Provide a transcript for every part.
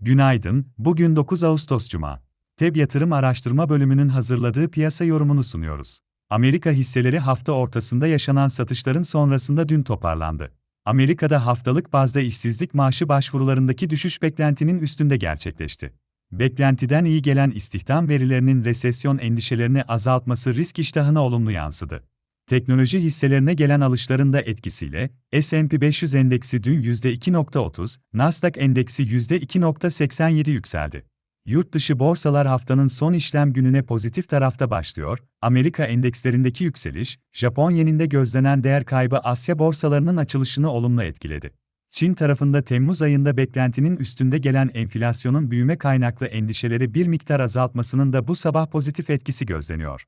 Günaydın, bugün 9 Ağustos Cuma. TEB Yatırım Araştırma Bölümünün hazırladığı piyasa yorumunu sunuyoruz. Amerika hisseleri hafta ortasında yaşanan satışların sonrasında dün toparlandı. Amerika'da haftalık bazda işsizlik maaşı başvurularındaki düşüş beklentinin üstünde gerçekleşti. Beklentiden iyi gelen istihdam verilerinin resesyon endişelerini azaltması risk iştahına olumlu yansıdı. Teknoloji hisselerine gelen alışların da etkisiyle S&P 500 endeksi dün %2.30, Nasdaq endeksi %2.87 yükseldi. Yurt dışı borsalar haftanın son işlem gününe pozitif tarafta başlıyor. Amerika endekslerindeki yükseliş, Japon yeninde gözlenen değer kaybı Asya borsalarının açılışını olumlu etkiledi. Çin tarafında Temmuz ayında beklentinin üstünde gelen enflasyonun büyüme kaynaklı endişeleri bir miktar azaltmasının da bu sabah pozitif etkisi gözleniyor.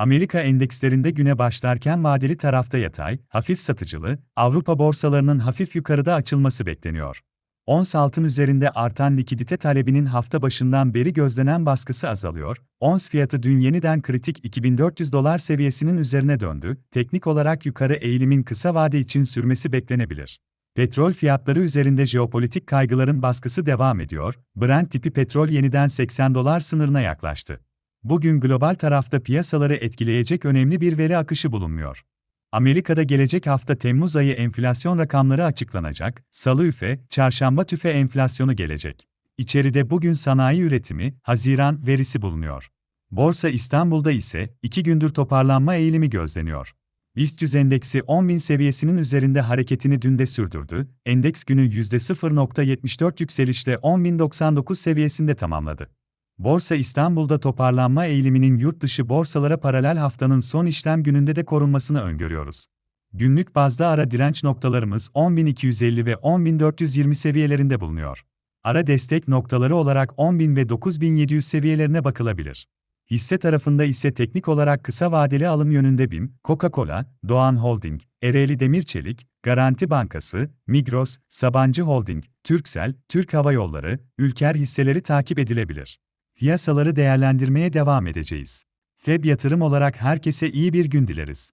Amerika endekslerinde güne başlarken vadeli tarafta yatay, hafif satıcılı, Avrupa borsalarının hafif yukarıda açılması bekleniyor. Ons altın üzerinde artan likidite talebinin hafta başından beri gözlenen baskısı azalıyor. Ons fiyatı dün yeniden kritik 2400 dolar seviyesinin üzerine döndü. Teknik olarak yukarı eğilimin kısa vade için sürmesi beklenebilir. Petrol fiyatları üzerinde jeopolitik kaygıların baskısı devam ediyor. Brent tipi petrol yeniden 80 dolar sınırına yaklaştı. Bugün global tarafta piyasaları etkileyecek önemli bir veri akışı bulunmuyor. Amerika'da gelecek hafta Temmuz ayı enflasyon rakamları açıklanacak, salı üfe, çarşamba tüfe enflasyonu gelecek. İçeride bugün sanayi üretimi, Haziran verisi bulunuyor. Borsa İstanbul'da ise iki gündür toparlanma eğilimi gözleniyor. BIST 100 endeksi 10.000 seviyesinin üzerinde hareketini dün de sürdürdü, endeks günü %0.74 yükselişle 10.099 seviyesinde tamamladı. Borsa İstanbul'da toparlanma eğiliminin yurt dışı borsalara paralel haftanın son işlem gününde de korunmasını öngörüyoruz. Günlük bazda ara direnç noktalarımız 10.250 ve 10.420 seviyelerinde bulunuyor. Ara destek noktaları olarak 10.000 ve 9.700 seviyelerine bakılabilir. Hisse tarafında ise teknik olarak kısa vadeli alım yönünde BİM, Coca-Cola, Doğan Holding, Ereğli Demir Çelik, Garanti Bankası, Migros, Sabancı Holding, Türksel, Türk Hava Yolları, Ülker hisseleri takip edilebilir. Piyasaları değerlendirmeye devam edeceğiz. FEB yatırım olarak herkese iyi bir gün dileriz.